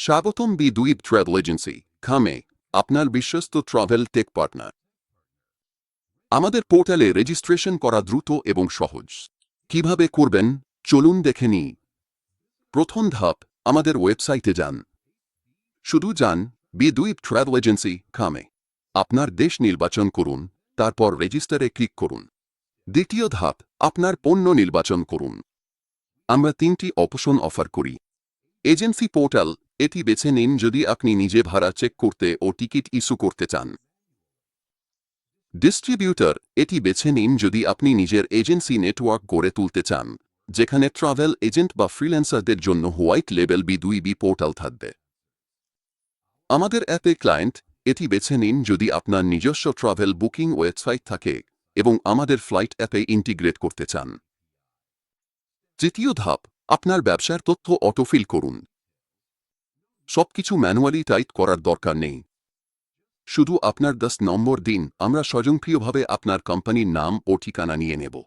স্বাগতম B দুইব travel agency, খামে, আপনার বিশ্বস্ত ট্রাভেল টেক পার্টনার। আমাদের পোর্টালে রেজিস্ট্রেশন করা দ্রুত এবং সহজ। কীভাবে করবেন? চলুন দেখে নিই। প্রথম ধাপ, আমাদের ওয়েবসাইটে যান। শুধু যান, বি দুইব ট্রাভেল এজেন্সি, খামে। আপনার দেশ নির্বাচন করুন, তারপর রেজিস্টারে ক্লিক করুন। দ্বিতীয় ধাপ, আপনার পণ্য নির্বাচন করুন। আমরা তিনটি অপশন অফার করি। এজেন্সি পোর্টাল এটি বেছে নিন যদি আপনি নিজে ভাড়া চেক করতে ও টিকিট ইস্যু করতে চান। ডিস্ট্রিবিউটর, এটি বেছে নিন যদি আপনি নিজের এজেন্সি নেটওয়ার্ক গড়ে তুলতে চান, যেখানে ট্রাভেল এজেন্ট বা ফ্রিল্যান্সারদের জন্য হোয়াইট লেবেল বি দুই বি পোর্টাল থাকবে। আমাদের অ্যাপে ক্লায়েন্ট, এটি বেছে নিন যদি আপনার নিজস্ব ট্রাভেল বুকিং ওয়েবসাইট থাকে এবং আমাদের ফ্লাইট অ্যাপে ইন্টিগ্রেট করতে চান। তৃতীয় ধাপ, আপনার ব্যবসার তথ্য অটোফিল করুন। সবকিছু ম্যানুয়ালি টাইপ করার দরকার নেই। শুধু আপনার দশ নম্বর দিন, আমরা স্বয়ংক্রিয়ভাবে আপনার কোম্পানির নাম ও ঠিকানা নিয়ে নেব।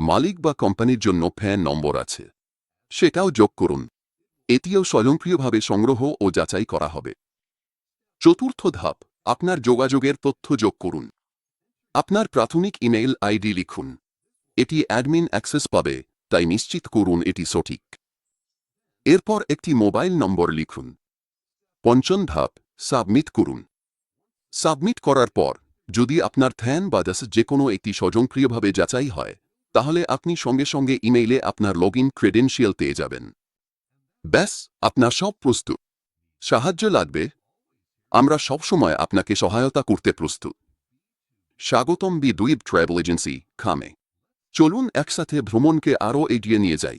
মালিক বা কোম্পানির জন্য ফ্যান নম্বর আছে। সেটাও যোগ করুন। এটিও স্বয়ংক্রিয়ভাবে সংগ্রহ ও যাচাই করা হবে। চতুর্থ ধাপ, আপনার যোগাযোগের তথ্য যোগ করুন। আপনার প্রাথমিক ইমেইল আইডি লিখুন। এটি অ্যাডমিন অ্যাক্সেস পাবে, তাই নিশ্চিত করুন এটি সঠিক। এরপর একটি মোবাইল নম্বর লিখুন। পঞ্চম ধাপ, সাবমিট করুন। সাবমিট করার পর, যদি আপনার থ্যান বা দাস যে কোনো একটি স্বয়ংক্রিয়ভাবে যাচাই হয়, তাহলে আপনি সঙ্গে সঙ্গে ইমেইলে আপনার লগ ইন ক্রেডেন্সিয়াল পেয়ে যাবেন। ব্যাস, আপনার সব প্রস্তুত। সাহায্য লাগবে। আমরা সবসময় আপনাকে সহায়তা করতে প্রস্তুত। স্বাগতম বি দুইব ট্রাভেল এজেন্সি, খামে। চলুন একসাথে ভ্রমণকে আরও এগিয়ে নিয়ে যাই।